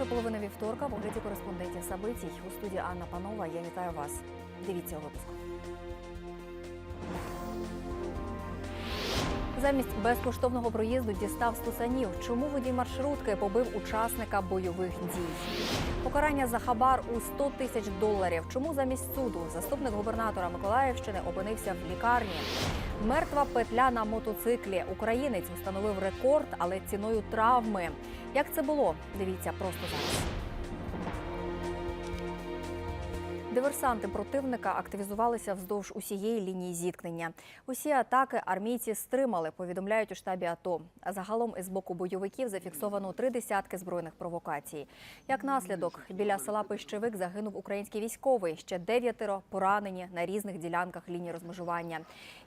Події половина вівторка в огляді кореспондентів Сабитій у студії Анна Панова. Я вітаю вас. Дивіться у. Замість безкоштовного проїзду дістав стусанів. Чому водій маршрутки побив учасника бойових дій? Покарання за хабар у 100 тисяч доларів. Чому замість суду заступник губернатора Миколаївщини опинився в лікарні? Мертва петля на мотоциклі. Українець встановив рекорд, але ціною травми. Як це було? Дивіться просто зараз. Диверсанти противника активізувалися вздовж усієї лінії зіткнення. Усі атаки армійці стримали, повідомляють у штабі АТО. А загалом із боку бойовиків зафіксовано три десятки збройних провокацій. Як наслідок, біля села Пищевик загинув український військовий. Ще дев'ятеро поранені на різних ділянках лінії розмежування.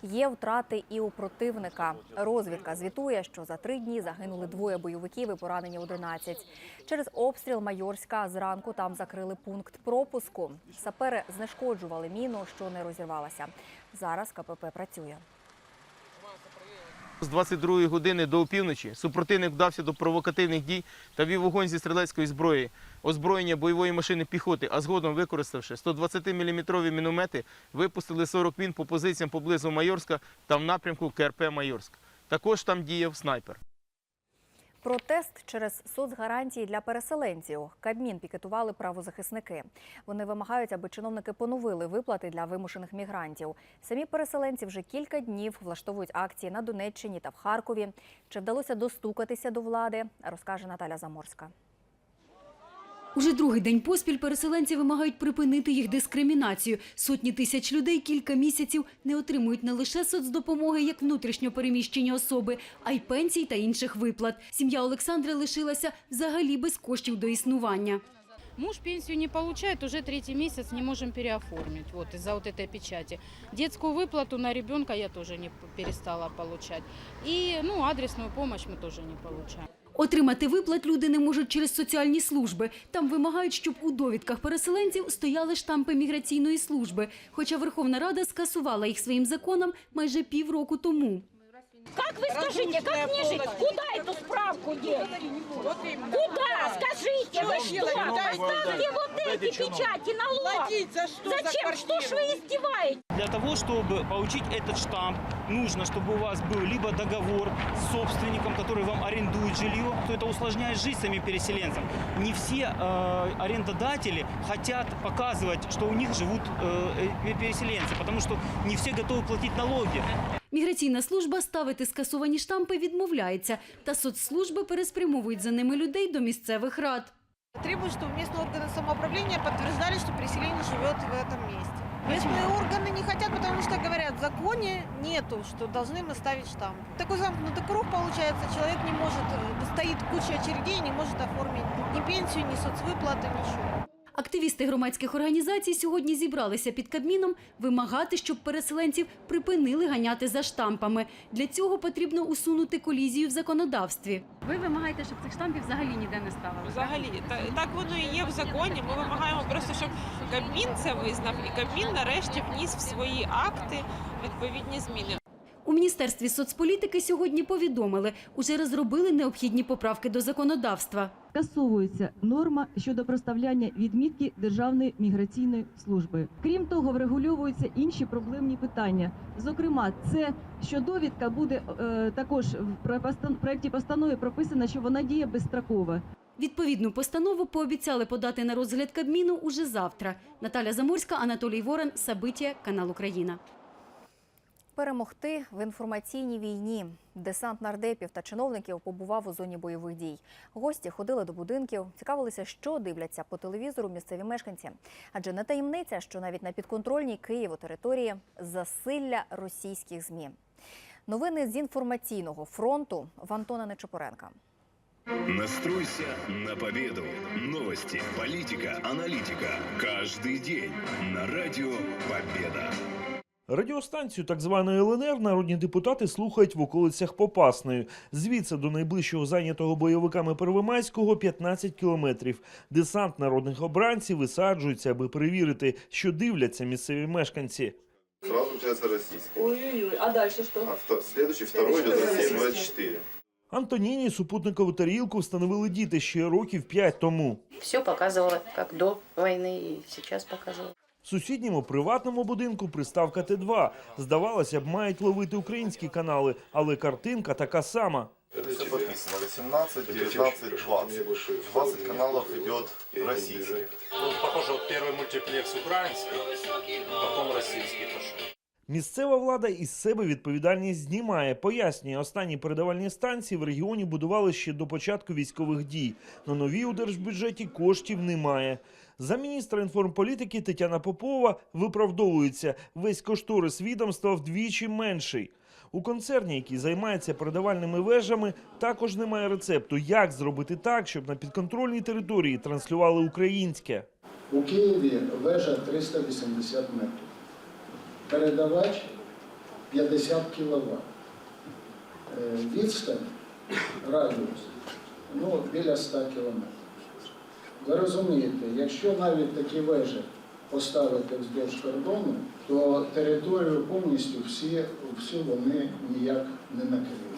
Є втрати і у противника. Розвідка звітує, що за три дні загинули двоє бойовиків і поранені 11. Через обстріл Майорська зранку там закрили пункт пропуску. Сапери знешкоджували міну, що не розірвалася. Зараз КПП працює. З 22 години до опівночі супротивник вдався до провокативних дій та вів вогонь зі стрілецької зброї, озброєння бойової машини піхоти, а згодом, використавши 120-мм міномети, випустили 40 мін по позиціям поблизу Майорська та в напрямку КРП Майорськ. Також там діяв снайпер. Протест через соцгарантії для переселенців. Кабмін пікетували правозахисники. Вони вимагають, аби чиновники поновили виплати для вимушених мігрантів. Самі переселенці вже кілька днів влаштовують акції на Донеччині та в Харкові. Чи вдалося достукатися до влади, розкаже Наталя Заморська. Уже другий день поспіль переселенці вимагають припинити їх дискримінацію. Сотні тисяч людей кілька місяців не отримують не лише соцдопомоги як внутрішньо переміщені особи, а й пенсій та інших виплат. Сім'я Олександри лишилася взагалі без коштів до існування. Муж пенсию не получает, уже третий месяц не можем переоформить вот из-за вот этой печати. Детскую выплату на ребенка я тоже не перестала получать. И ну, адресную помощь мы тоже не получаем. Отримати виплат люди не можуть через соціальні служби. Там вимагають, щоб у довідках переселенців стояли штампи міграційної служби. Хоча Верховна Рада скасувала їх своїм законом майже півроку тому. Как вы скажите, как мне жить? Куда эту справку деть? Куда? Скажите, вы что? Поставьте вот эти печати налог. за что? Зачем? Что ж вы издеваетесь? Для того, чтобы получить этот штамп, нужно, чтобы у вас был либо договор с собственником, который вам арендует жилье, то это усложняет жизнь самим переселенцам. Не все э, арендодатели хотят показывать, что у них живут э, э, переселенцы, потому что не все готовы платить налоги. Міграційна служба ставити скасовані штампи відмовляється, та соцслужби переспрямовують за ними людей до місцевих рад. Требуют, чтобы местные органы самоуправления подтверждали, что переселение живет в этом месте. Местные органы не хотят, потому что говорят, в законе нету, что должны мы ставить штамп. Такой замкнутый круг получается, человек не может, э, стоит куча очередей, не может оформить ни пенсию, ни соцвыплаты, ничего. Активісти громадських організацій сьогодні зібралися під Кабміном вимагати, щоб переселенців припинили ганяти за штампами. Для цього потрібно усунути колізію в законодавстві. Ви вимагаєте, щоб цих штампів взагалі ніде не ставили? Взагалі, та- так воно і є в законі. Ми вимагаємо просто, щоб Кабмін це визнав, і Кабмін нарешті вніс в свої акти відповідні зміни. У Міністерстві соцполітики сьогодні повідомили, уже розробили необхідні поправки до законодавства. Скасовується норма щодо проставляння відмітки Державної міграційної служби. Крім того, врегульовуються інші проблемні питання. Зокрема, це що довідка буде е, також в про- постан- проекті постанови прописано, що вона діє безстроково. Відповідну постанову пообіцяли подати на розгляд Кабміну уже завтра. Наталя Заморська, Анатолій Ворон, Сабиття, канал Україна. Перемогти в інформаційній війні. Десант нардепів та чиновників побував у зоні бойових дій. Гості ходили до будинків, цікавилися, що дивляться по телевізору місцеві мешканці. Адже не таємниця, що навіть на підконтрольній Києву території засилля російських змі. Новини з інформаційного фронту в Антона Нечопоренка. Настройся на победу. Новости, политика, аналитика. Каждый день на Радио Победа. Радіостанцію так званої ЛНР народні депутати слухають в околицях Попасної. Звідси до найближчого зайнятого бойовиками Первомайського 15 кілометрів. Десант народних обранців висаджується, аби перевірити, що дивляться місцеві мешканці. Сразу получается российский. Ой-ой-ой, а дальше что? А вто- следующий, второй идет за 7,24. Антоніні супутникову тарілку встановили діти ще років п'ять тому. Все показывала, как до войны и сейчас показывала. В сусідньому приватному будинку приставка Т2. Здавалося б, мають ловити українські канали, але картинка така сама. Все подписано. 18, 19, 20. 20 каналов идет российских. Ну, похоже, вот первый мультиплекс украинский, потом российский пошел. Місцева влада із себе відповідальність знімає. Пояснює, останні передавальні станції в регіоні будували ще до початку військових дій. На нові у держбюджеті коштів немає. За міністра інформполітики Тетяна Попова виправдовується. Весь кошторис відомства вдвічі менший. У концерні, який займається передавальними вежами, також немає рецепту, як зробити так, щоб на підконтрольній території транслювали українське. У Києві вежа 380 метрів. Передавач 50 кВт. Відстань, радіус, ну, біля 100 км. Ви розумієте, якщо навіть такі вежі поставити вздовж кордону, то територію повністю всі, всю вони ніяк не накриють.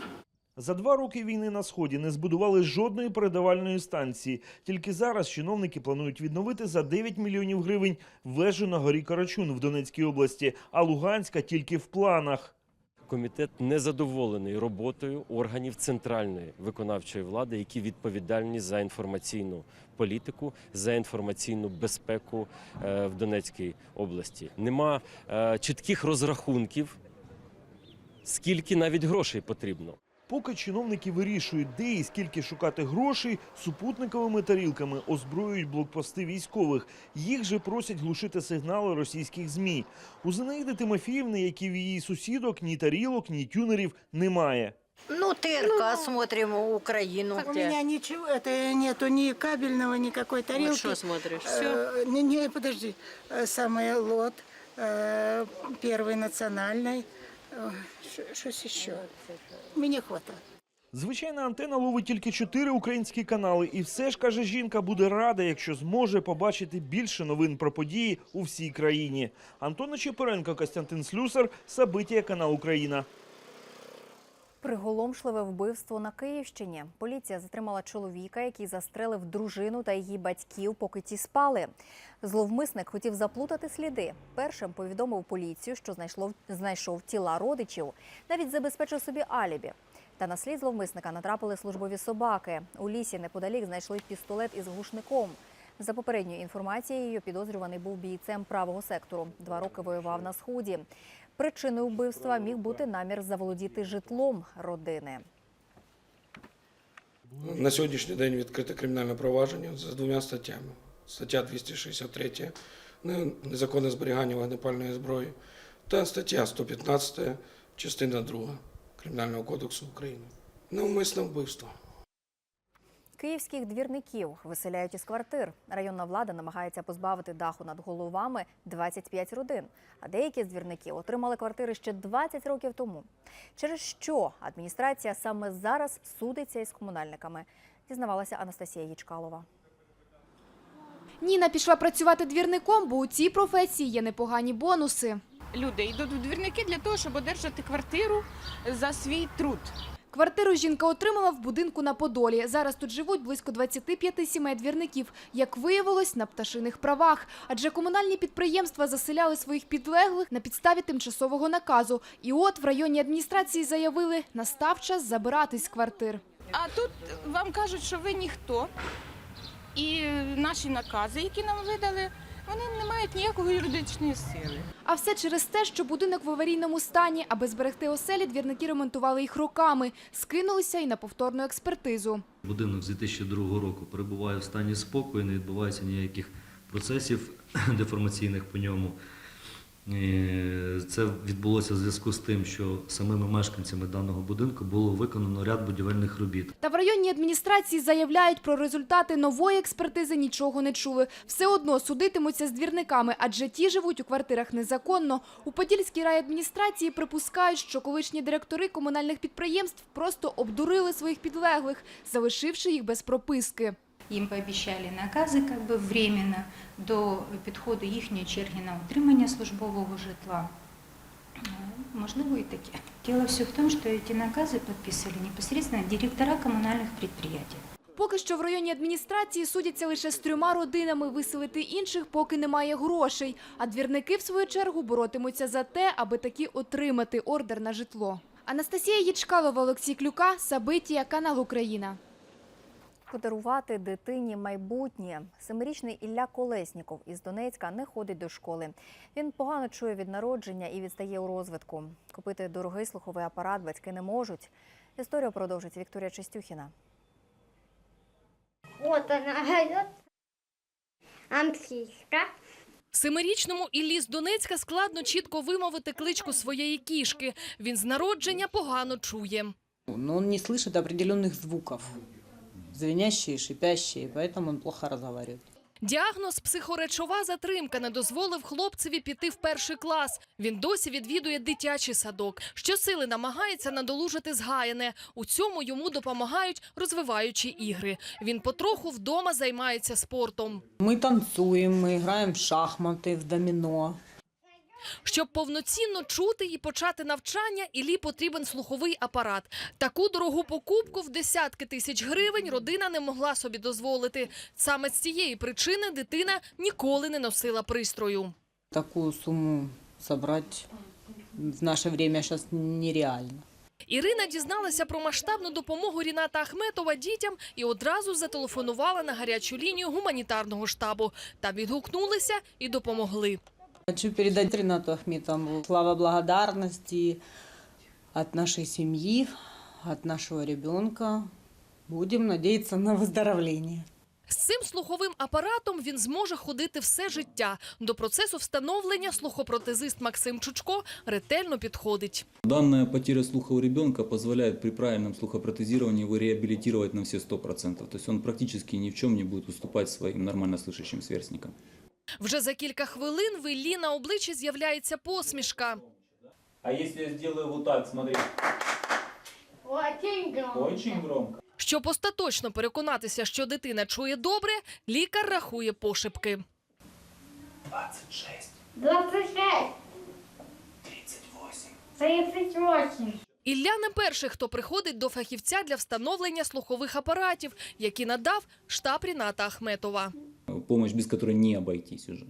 За два роки війни на сході не збудували жодної передавальної станції. Тільки зараз чиновники планують відновити за 9 мільйонів гривень вежу на горі Карачун в Донецькій області, а Луганська тільки в планах. Комітет незадоволений роботою органів центральної виконавчої влади, які відповідальні за інформаційну політику, за інформаційну безпеку е, в Донецькій області. Нема е, чітких розрахунків, скільки навіть грошей потрібно. Поки чиновники вирішують, де і скільки шукати грошей, супутниковими тарілками озброюють блокпости військових. Їх же просять глушити сигнали російських змі. У Зинаїди Тимофіївни, як і в її сусідок, ні тарілок, ні тюнерів немає. Ну, ТРК смотрим Украину. У меня ничего, это нету ни кабельного, никакой тарелки. что смотришь? Э, не, не, подожди. Э, Самый лот, э, первый национальный. Что ще. Мені хватає. Звичайна антена ловить тільки чотири українські канали, і все ж каже жінка, буде рада, якщо зможе побачити більше новин про події у всій країні. Антона Чепуренко, Костянтин Слюсар, Сабитія, канал Україна. Приголомшливе вбивство на Київщині. Поліція затримала чоловіка, який застрелив дружину та її батьків, поки ті спали. Зловмисник хотів заплутати сліди. Першим повідомив поліцію, що знайшло, знайшов тіла родичів. Навіть забезпечив собі алібі. Та на слід зловмисника натрапили службові собаки. У лісі неподалік знайшли пістолет із глушником. За попередньою інформацією, підозрюваний був бійцем правого сектору. Два роки воював на сході. Причиною вбивства міг бути намір заволодіти житлом родини. На сьогоднішній день відкрите кримінальне провадження за двома статтями. Стаття 263 «Не- незаконне зберігання вогнепальної зброї та стаття 115 частина 2 Кримінального кодексу України. Навмисне вбивство. Київських двірників виселяють із квартир. Районна влада намагається позбавити даху над головами 25 родин. А деякі з двірників отримали квартири ще 20 років тому. Через що адміністрація саме зараз судиться із комунальниками, дізнавалася Анастасія Ячкалова. Ніна пішла працювати двірником, бо у цій професії є непогані бонуси. Люди йдуть в двірники для того, щоб одержати квартиру за свій труд. Квартиру жінка отримала в будинку на Подолі. Зараз тут живуть близько 25 сімей двірників. Як виявилось, на пташиних правах. Адже комунальні підприємства заселяли своїх підлеглих на підставі тимчасового наказу. І от в районній адміністрації заявили, настав час забиратись з квартир. А тут вам кажуть, що ви ніхто. І наші накази, які нам видали, вони не мають ніякої юридичної сили. А все через те, що будинок в аварійному стані, аби зберегти оселі, двірники ремонтували їх роками. Скинулися і на повторну експертизу. Будинок з 2002 року перебуває в стані спокою, не відбувається ніяких процесів деформаційних по ньому. Це відбулося в зв'язку з тим, що самими мешканцями даного будинку було виконано ряд будівельних робіт. Та в районній адміністрації заявляють про результати нової експертизи нічого не чули. Все одно судитимуться з двірниками, адже ті живуть у квартирах незаконно. У Подільській райадміністрації припускають, що колишні директори комунальних підприємств просто обдурили своїх підлеглих, залишивши їх без прописки. Їм пообіцяли накази как би, временно до підходу їхньої черги на утримання службового житла. Можно будет таки. Дело все в том, что эти наказы подписывали непосредственно директора коммунальных предприятий. Поки що в районній адміністрації судяться лише з трьома родинами. Виселити інших поки немає грошей. А двірники, в свою чергу, боротимуться за те, аби таки отримати ордер на житло. Анастасія Єчкалова, Олексій Клюка, Сабитія, канал Україна. Подарувати дитині майбутнє. Семирічний Ілля Колесніков із Донецька не ходить до школи. Він погано чує від народження і відстає у розвитку. Купити дорогий слуховий апарат батьки не можуть. Історію продовжить Вікторія Чистюхіна. Вот она орёт. Английская. Семирічному Іллі з Донецька складно чітко вимовити кличку своєї кішки. Він з народження погано чує. Но он не слышит определенных звуков. Звенящие, шипящие, поэтому он плохо разговаривает. Діагноз психоречова затримка не дозволив хлопцеві піти в перший клас. Він досі відвідує дитячий садок. Щосили намагається надолужити згаяне. У цьому йому допомагають розвиваючі ігри. Він потроху вдома займається спортом. Мы танцуем, мы играем в шахматы, в домино. Щоб повноцінно чути і почати навчання, Іллі потрібен слуховий апарат. Таку дорогу покупку в десятки тисяч гривень родина не могла собі дозволити. Саме з цієї причини дитина ніколи не носила пристрою. Такую сумму собрать в наше время сейчас нереально. Ірина дізналася про масштабну допомогу Ріната Ахметова дітям і одразу зателефонувала на гарячу лінію гуманітарного штабу. Там відгукнулися і допомогли. Хочу передать Ренату Ахметову слова благодарности от нашей семьи, от нашего ребенка. Будем надеяться на выздоровление. З цим слуховим апаратом він зможе ходити все життя. До процесу встановлення слухопротезист Максим Чучко ретельно підходить. Данная потеря слуха у ребенка позволяет при правильном слухопротезировании его реабилитировать на все 100%. То есть он практически ни в чем не будет уступать своим нормально слышащим сверстникам. Вже за кілька хвилин в Іллі на обличчі з'являється посмішка. А если я сделаю вот так, смотри, Очень громко. громко. Щоб остаточно переконатися, що дитина чує добре, лікар рахує пошепки. 26, 26. 38. 38. Ілля не перший, хто приходить до фахівця для встановлення слухових апаратів, які надав штаб Ріната Ахметова Помощь, без которой не обойтись уже.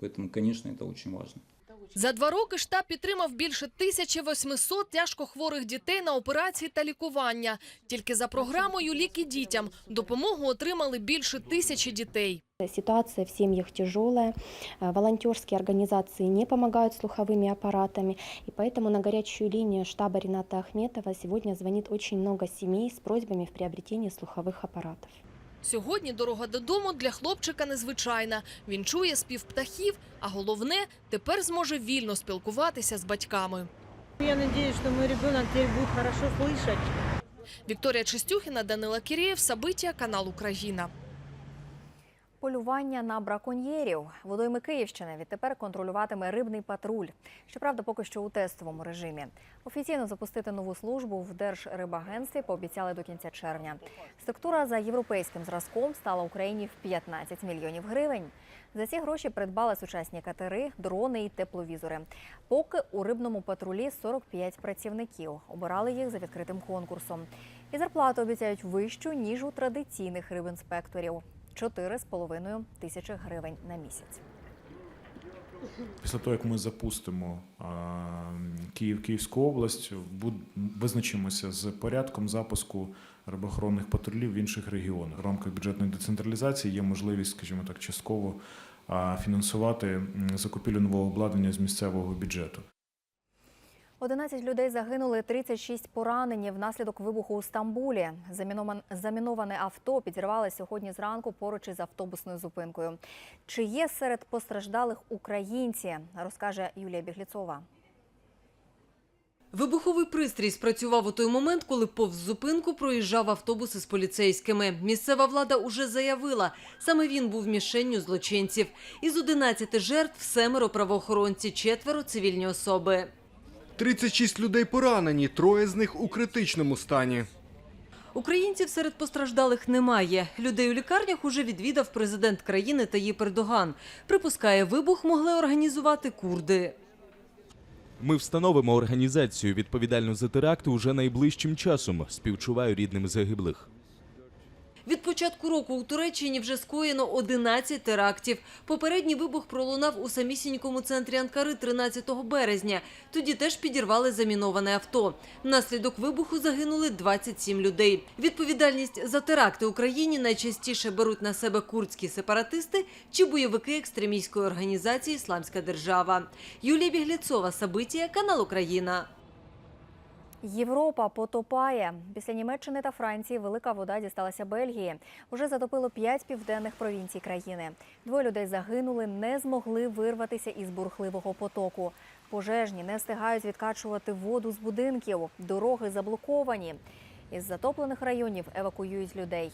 Поэтому, конечно, это очень важно. За два роки штаб підтримав більше 1800 тяжкохворих дітей на операції та лікування. Тільки за програмою «Ліки дітям» допомогу отримали більше тисячі дітей. Ситуация в семьях тяжелая, э, волонтерские организации не помогают слуховыми аппаратами, и поэтому на горячую линию штаба Рената Ахметова сегодня звонит очень много семей с просьбами в приобретении слуховых аппаратов. Сьогодні дорога додому для хлопчика незвичайна. Він чує спів птахів, а головне – тепер зможе вільно спілкуватися з батьками. Я сподіваюся, що мій дитина тепер буде добре слухати. Вікторія Чистюхіна, Данила Кірєєв, Сабиття, канал Україна. Полювання на браконьєрів. Водойми Київщини відтепер контролюватиме рибний патруль. Щоправда, поки що у тестовому режимі. Офіційно запустити нову службу в Держрибагентстві пообіцяли до кінця червня. Структура за європейським зразком стала Україні в 15 мільйонів гривень. За ці гроші придбали сучасні катери, дрони і тепловізори. Поки у рибному патрулі 45 працівників. Обирали їх за відкритим конкурсом. І зарплату обіцяють вищу, ніж у традиційних рибінспекторів. 4,5 тисячі гривень на місяць. Після того, як ми запустимо Київ, Київську область, визначимося з порядком запуску рибоохоронних патрулів в інших регіонах. В рамках бюджетної децентралізації є можливість, скажімо так, частково фінансувати закупівлю нового обладнання з місцевого бюджету. 11 людей загинули, 36 поранені внаслідок вибуху у Стамбулі. Заміноване авто підірвали сьогодні зранку поруч із автобусною зупинкою. Чи є серед постраждалих українці, розкаже Юлія Бігліцова. Вибуховий пристрій спрацював у той момент, коли повз зупинку проїжджав автобус із поліцейськими. Місцева влада уже заявила, саме він був мішенню злочинців. Із 11 жертв – семеро правоохоронці, четверо – цивільні особи. 36 людей поранені, троє з них у критичному стані. Українців серед постраждалих немає. Людей у лікарнях уже відвідав президент країни Таїп Ердоган. Припускає, вибух могли організувати курди. Ми встановимо організацію відповідальну за теракти уже найближчим часом. Співчуваю рідним загиблих. Від початку року у Туреччині вже скоєно 11 терактів. Попередній вибух пролунав у самісінькому центрі Анкари 13 березня. Тоді теж підірвали заміноване авто. Внаслідок вибуху загинули 27 людей. Відповідальність за теракти Україні найчастіше беруть на себе курдські сепаратисти чи бойовики екстремістської організації Ісламська держава. Юлія Бігліцова, Сабитія, канал Україна. Європа потопає. Після Німеччини та Франції велика вода дісталася Бельгії. Уже затопило п'ять південних провінцій країни. Двоє людей загинули, не змогли вирватися із бурхливого потоку. Пожежні не встигають відкачувати воду з будинків. Дороги заблоковані. Із затоплених районів евакуюють людей.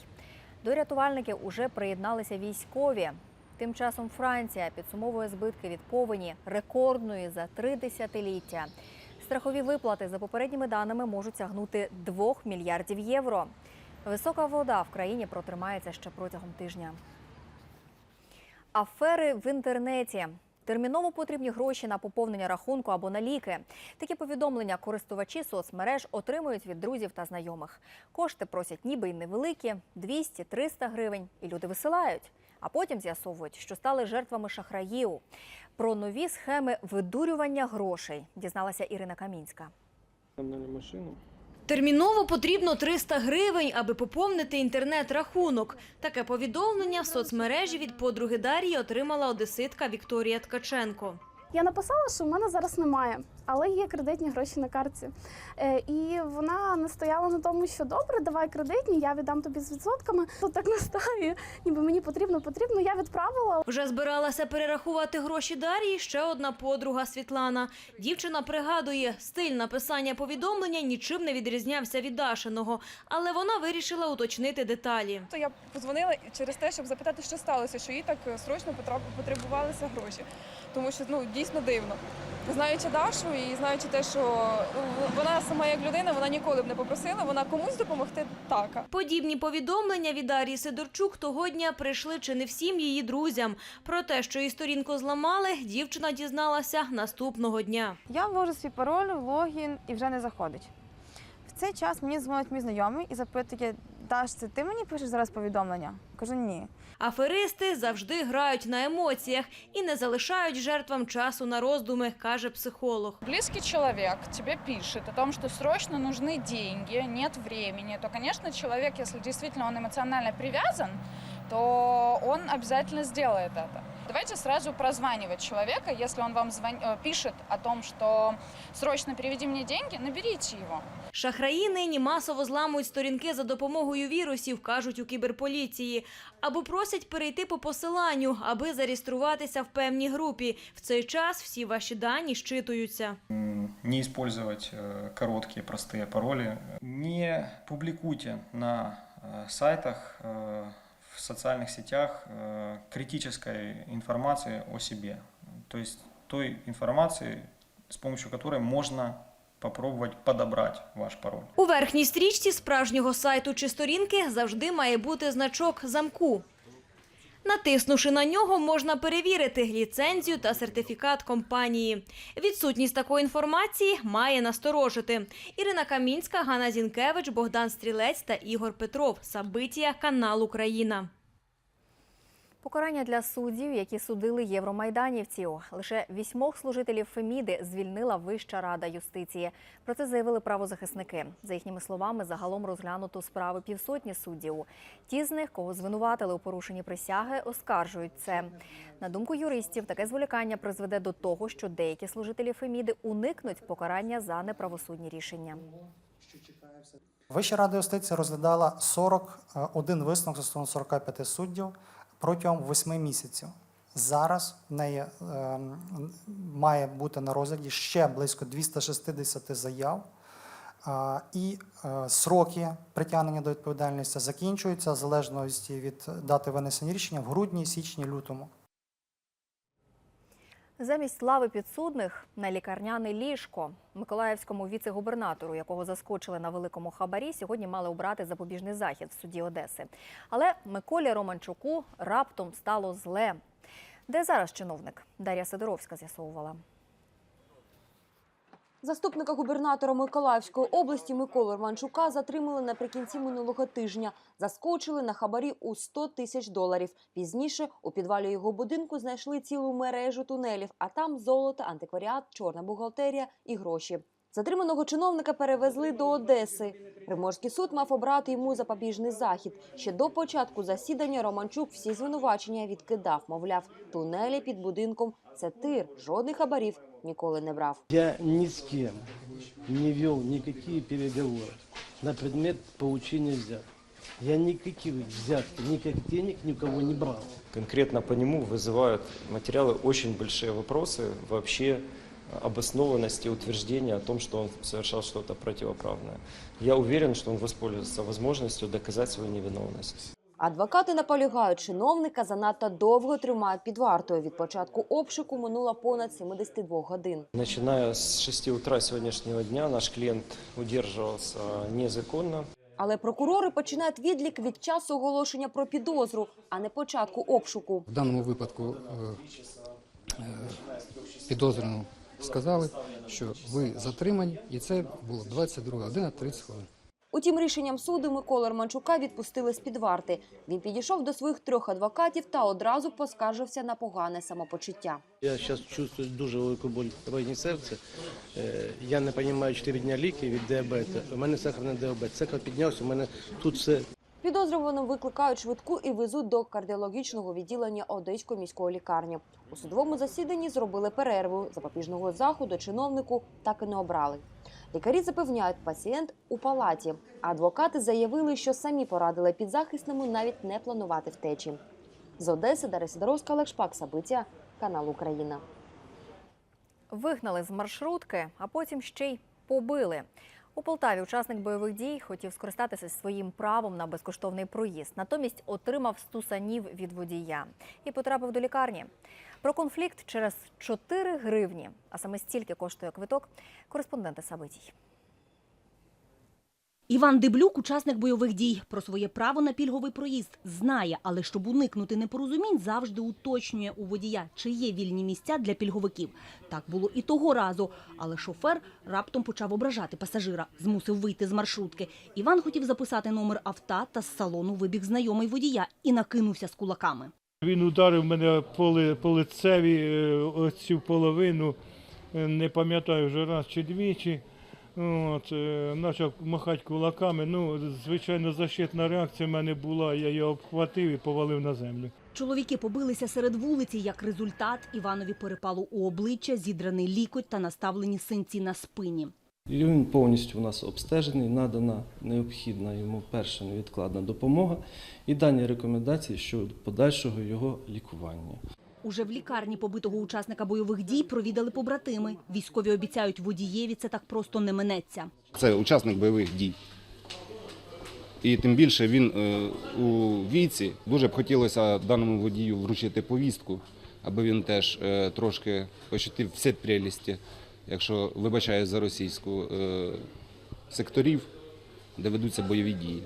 До рятувальників уже приєдналися військові. Тим часом Франція підсумовує збитки від повені рекордної за три десятиліття. Страхові виплати за попередніми даними можуть сягнути 2 мільярдів євро. Висока вода в країні протримається ще протягом тижня. Афери в інтернеті. Терміново потрібні гроші на поповнення рахунку або на ліки. Такі повідомлення користувачі соцмереж отримують від друзів та знайомих. Кошти просять ніби й невеликі 200-300 гривень, і люди висилають. А потім з'ясовують, що стали жертвами шахраїв. Про нові схеми видурювання грошей дізналася Ірина Камінська. Терміново потрібно 300 гривень, аби поповнити інтернет-рахунок. Таке повідомлення в соцмережі від подруги Дар'ї отримала одеситка Вікторія Ткаченко. Я написала, що в мене зараз немає, але є кредитні гроші на карті. Е, і вона настояла на тому, що добре, давай кредитні, я віддам тобі з відсотками. То так настає, ніби мені потрібно, потрібно. Я відправила. Вже збиралася перерахувати гроші Дар'ї ще одна подруга Світлана. Дівчина пригадує, стиль написання повідомлення нічим не відрізнявся від Дашиного, але вона вирішила уточнити деталі. То я подзвонила через те, щоб запитати, що сталося, що їй так е, срочно потребувалися гроші. Тому що ну дійсно дивно. Знаючи Дашу і знаючи те, що ну, вона сама як людина, вона ніколи б не попросила, вона комусь допомогти так. Подібні повідомлення від Дар'ї Сидорчук того дня прийшли чи не всім її друзям. Про те, що її сторінку зламали, дівчина дізналася наступного дня. Я ввожу свій пароль, логін і вже не заходить. В цей час мені дзвонить мій знайомий і запитує, Даш, це ти мені пишеш зараз повідомлення? Кажу, ні. Аферисти завжди грають на емоціях і не залишають жертвам часу на роздуми, каже психолог. Близкий человек тебе пишет о том, что срочно нужны деньги, нет времени, то, конечно, человек, если действительно он эмоционально привязан, то он обязательно сделает это. Давайте сразу прозванивать человека, если он вам звон- э, пишет о том, что срочно переведи мне деньги, наберите его. Шахраї нині масово зламують сторінки за допомогою вірусів, кажуть у кіберполіції, або просять перейти по посиланню, аби зареєструватися в певній групі. В цей час всі ваші дані щитуються. не использовать э, короткие простые пароли, не публикуйте на э, сайтах, э, в социальных сетях э, критической информации о себе, то есть той информации, с помощью которой можно попробовать подобрать ваш пароль. У верхній стрічці справжнього сайту чи сторінки завжди має бути значок замку. Натиснувши на нього, можна перевірити ліцензію та сертифікат компанії. Відсутність такої інформації має насторожити. Ірина Камінська, Ганна Зінкевич, Богдан Стрілець та Ігор Петров. Сабитія, канал Україна. Покарання для суддів, які судили євромайданівців. Лише вісьмох служителів Феміди звільнила Вища рада юстиції. Про це заявили правозахисники. За їхніми словами, загалом розглянуто справи півсотні суддів. Ті з них, кого звинуватили у порушенні присяги, оскаржують це. На думку юристів, таке зволікання призведе до того, що деякі служителі Феміди уникнуть покарання за неправосудні рішення. Вища рада юстиції розглядала 41 висновок стосовно 45 суддів протягом 8 місяців. Зараз в неї е, має бути на розгляді ще близько 260 заяв, е, і е, сроки притягнення до відповідальності закінчуються в залежності від дати винесення рішення в грудні, січні, лютому. Замість лави підсудних на лікарняне ліжко миколаївському віце-губернатору, якого заскочили на великому хабарі, сьогодні мали обрати запобіжний захід в суді Одеси. Але Миколі Романчуку раптом стало зле. Де зараз чиновник? Дар'я Сидоровська з'ясовувала. Заступника губернатора Миколаївської області Миколу Романчука затримали наприкінці минулого тижня. Заскочили на хабарі у 100 тисяч доларів. Пізніше у підвалі його будинку знайшли цілу мережу тунелів, а там золото, антикваріат, чорна бухгалтерія і гроші. Затриманого чиновника перевезли до Одеси. Приморський суд мав обрати йому запобіжний захід. Ще до початку засідання Романчук всі звинувачення відкидав. Мовляв, тунелі під будинком це тир, жодних хабарів ніколи не брав. Я ни с кем не вел никакие переговоры на предмет получения взяток. Я никаких взяток, никаких денег ни у кого не брал. Конкретно по нему вызывают материалы очень большие вопросы вообще обоснованности утверждения о том, что он совершал что-то противоправное. Я уверен, что он воспользуется возможностью доказать свою невиновность. Адвокати наполягають, чиновника занадто довго тримають під вартою. Від початку обшуку минуло понад 72 годин. Начиная с 6 утра сегодняшнего дня наш клиент удерживался незаконно. Але прокурори починають відлік від часу оголошення про підозру, а не початку обшуку. В даному випадку е, е, підозрюваному сказали, що ви затримані, і це було 22 година 30 хвилин. Утім, рішенням суду Миколи Романчука відпустили з-під варти. Він підійшов до своїх трьох адвокатів та одразу поскаржився на погане самопочуття. Я зараз чувствую дуже велику боль в районі серця. Е, Я не приймаю 4 дня ліки від діабету. У мене сахарний діабет. Цикл піднявся, у мене тут все Підозрюваного викликають швидку і везуть до кардіологічного відділення Одеської міської лікарні. У судовому засіданні зробили перерву. Запобіжного заходу чиновнику так і не обрали. Лікарі запевняють, пацієнт у палаті. Адвокати заявили, що самі порадили підзахисному навіть не планувати втечі. З Одеси Дар'я Сидоровська, Олег Шпак, Сабиття, канал Україна. Вигнали з маршрутки, а потім ще й побили. У Полтаві учасник бойових дій хотів скористатися своїм правом на безкоштовний проїзд. Натомість отримав стусанів від водія і потрапив до лікарні. Про конфлікт через 4 гривні, а саме стільки коштує квиток, кореспонденти Сабитій. Іван Деблюк, учасник бойових дій, про своє право на пільговий проїзд знає, але щоб уникнути непорозумінь, завжди уточнює у водія, чи є вільні місця для пільговиків. Так було і того разу, але шофер раптом почав ображати пасажира, змусив вийти з маршрутки. Іван хотів записати номер авто, та з салону вибіг знайомий водія і накинувся з кулаками. Він ударив мене по, ли- лицеві е, оцю половину, е, не пам'ятаю вже раз чи двічі. От, е, почав махати кулаками. Ну, звичайно, защитна реакція в мене була, я його обхватив і повалив на землю. Чоловіки побилися серед вулиці. Як результат, Іванові перепало у обличчя, зідраний лікоть та наставлені синці на спині. І Він повністю у нас обстежений, надана необхідна йому перша невідкладна допомога і дані рекомендації щодо подальшого його лікування. Уже в лікарні побитого учасника бойових дій провідали побратими. Військові обіцяють водієві, це так просто не минеться. Це учасник бойових дій. І тим більше він е, у віці дуже б хотілося даному водію вручити повістку, аби він теж е, трошки ощутив всі прелісті, якщо вибачаю за російську е, секторів, де ведуться бойові дії.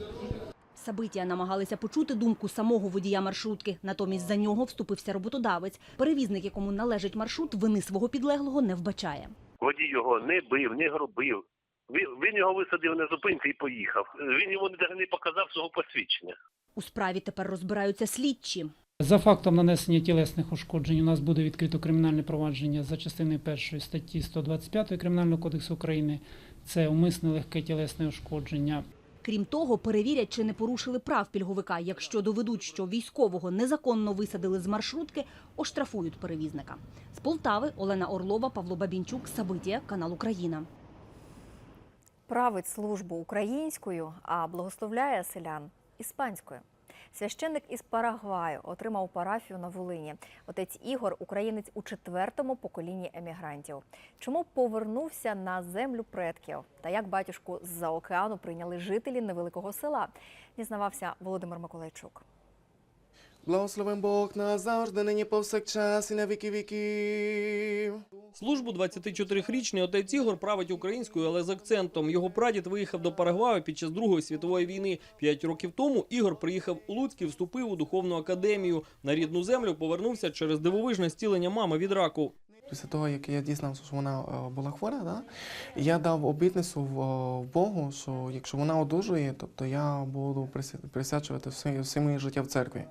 Сабиття намагалися почути думку самого водія маршрутки. Натомість за нього вступився роботодавець. Перевізник, якому належить маршрут, вини свого підлеглого не вбачає. Водій його не бив, не гробив. Він, він його висадив на зупинці і поїхав. Він йому не показав свого посвідчення. У справі тепер розбираються слідчі. За фактом нанесення тілесних ушкоджень у нас буде відкрито кримінальне провадження за частиною першої статті 125 Кримінального кодексу України. Це умисне легке тілесне ушкодження. Крім того, перевірять, чи не порушили прав пільговика. Якщо доведуть, що військового незаконно висадили з маршрутки, оштрафують перевізника. З Полтави Олена Орлова, Павло Бабінчук, Сабитія, канал Україна. Править службу українською, а благословляє селян іспанською. Священник із Парагваю отримав парафію на Волині. Отець Ігор українець у четвертому поколінні емігрантів. Чому повернувся на землю предків? Та як батюшку з-за океану прийняли жителі невеликого села? Дізнавався Володимир Миколайчук. Благословен Бог назавжди, нині повсякчас і на віки віків. Службу 24-річний отець Ігор править українською, але з акцентом. Його прадід виїхав до Парагваю під час Другої світової війни. П'ять років тому Ігор приїхав у Луцьк і вступив у духовну академію. На рідну землю повернувся через дивовижне стілення мами від раку. Після того, як я дізнався, що вона е, була хвора, да, я дав обітницю в, е, Богу, що якщо вона одужує, тобто я буду присвя- присвячувати все, все моє життя в церкві.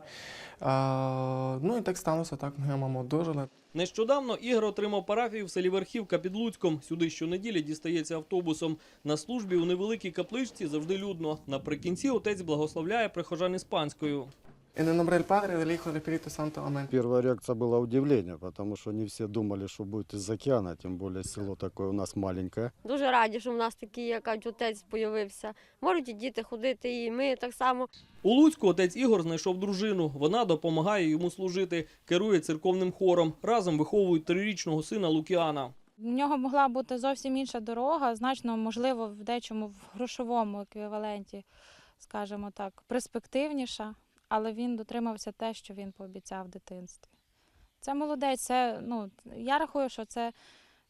А, ну і так сталося, так моя мама одужала. Нещодавно Ігор отримав парафію в селі Верхівка під Луцьком. Сюди щонеділі дістається автобусом. На службі у невеликій капличці завжди людно. Наприкінці отець благословляє прихожан іспанською. І не nombre del Padre, del Hijo, del Espíritu Santo. Амén. Первая реакция была удивление, потому что не все думали, что будет из океана, тем более село такое у нас маленькое. Дуже раді, що в нас такий, як отець з'явився. Можуть і діти ходити, і ми так само. У Луцьку отець Ігор знайшов дружину. Вона допомагає йому служити, керує церковним хором. Разом виховують трирічного сина Лукіана. В нього могла бути зовсім інша дорога, значно, можливо, в дечому в грошовому еквіваленті, скажімо так, перспективніша, але він дотримався те, що він пообіцяв в дитинстві. Це молодець, це, ну, я рахую, що це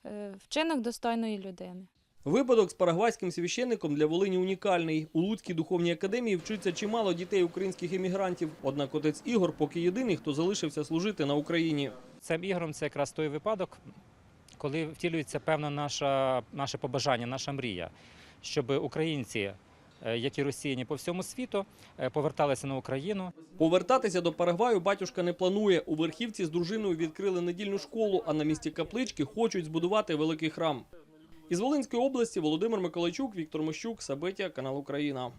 е, вчинок достойної людини. Випадок з парагвайським священником для Волині унікальний. У Луцькій духовній академії вчиться чимало дітей українських емігрантів. Однак отець Ігор поки єдиний, хто залишився служити на Україні. Цим ігром це якраз той випадок, коли втілюється певне наша, наше побажання, наша мрія, щоб українці, як і росіяни по всьому світу, е, поверталися на Україну. Повертатися до Парагваю батюшка не планує. У верхівці з дружиною відкрили недільну школу, а на місці каплички хочуть збудувати великий храм. Із Волинської області Володимир Миколайчук, Віктор Мощук, Сабиття, канал Україна.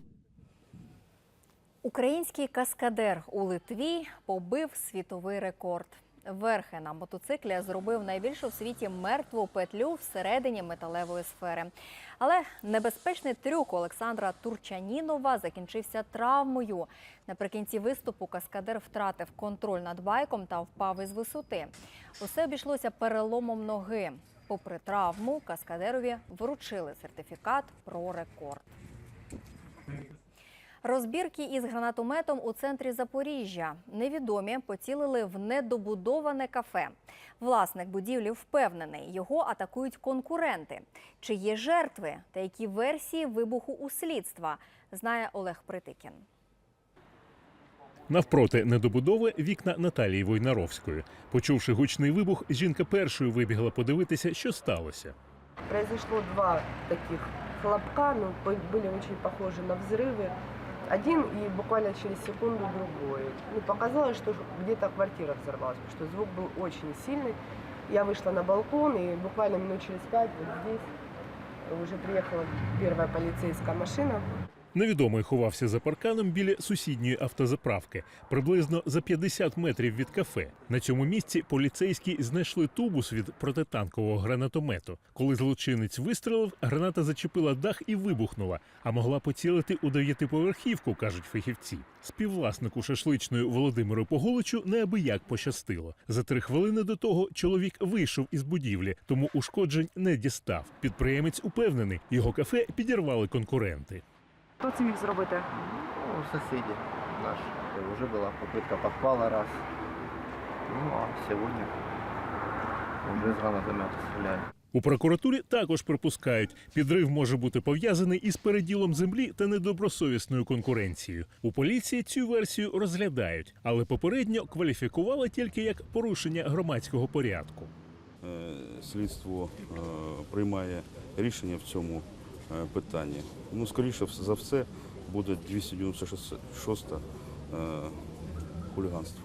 Український каскадер у Литві побив світовий рекорд. Верхи на мотоциклі зробив найбільшу в світі мертву петлю всередині металевої сфери. Але небезпечний трюк Олександра Турчанінова закінчився травмою. Наприкінці виступу каскадер втратив контроль над байком та впав із висоти. Усе обійшлося переломом ноги. Попри травму, каскадерові вручили сертифікат про рекорд. Розбірки із гранатометом у центрі Запоріжжя. Невідомі поцілили в недобудоване кафе. Власник будівлі впевнений, його атакують конкуренти. Чи є жертви та які версії вибуху у слідства, знає Олег Притикін. Навпроти недобудови вікна Наталії Войнаровської. Почувши гучний вибух, жінка першою вибігла подивитися, що сталося. Произошло два таких хлопка, ну, по- были очень похожи на взрывы. Один и буквально через секунду другой. Ну, показалось, что где-то квартира взорвалась, потому что звук был очень сильный. Я вышла на балкон, и буквально минут через пять вот здесь уже приехала первая полицейская машина. Невідомий ховався за парканом біля сусідньої автозаправки, приблизно за 50 метрів від кафе. На цьому місці поліцейські знайшли тубус від протитанкового гранатомету. Коли злочинець вистрелив, граната зачепила дах і вибухнула, а могла поцілити у дев'ятиповерхівку, кажуть фахівці. Співвласнику шашличної Володимиру Поголичу неабияк пощастило. За три хвилини до того чоловік вийшов із будівлі, тому ушкоджень не дістав. Підприємець упевнений, його кафе підірвали конкуренти. Хто це міг зробити? Ну, соседи наши. Уже была попытка подпала раз. Ну, а сегодня уже с гранатомета стреляют. У прокуратурі також припускають, підрив може бути пов'язаний із переділом землі та недобросовісною конкуренцією. У поліції цю версію розглядають, але попередньо кваліфікували тільки як порушення громадського порядку. Е, Слідство е, приймає рішення в цьому е, питанні. Ну, скоріше за все, буде 296 е, хуліганство.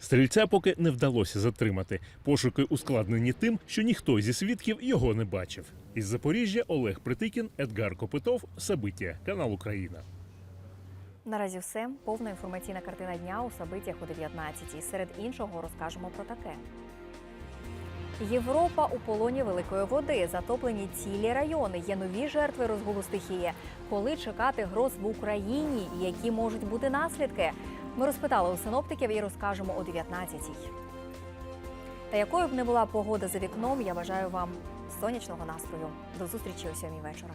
Стрільця поки не вдалося затримати. Пошуки ускладнені тим, що ніхто зі свідків його не бачив. Із Запоріжжя Олег Притикін, Едгар Копитов, Сабиття, канал Україна. Наразі все. Повна інформаційна картина дня у Сабитях о 19-й. Серед іншого розкажемо про таке. Європа у полоні великої води. Затоплені цілі райони. Є нові жертви розгулу стихії. Коли чекати гроз в Україні які можуть бути наслідки? Ми розпитали у синоптиків і розкажемо о 19-й. Та якою б не була погода за вікном, я бажаю вам сонячного настрою. До зустрічі о 7 вечора.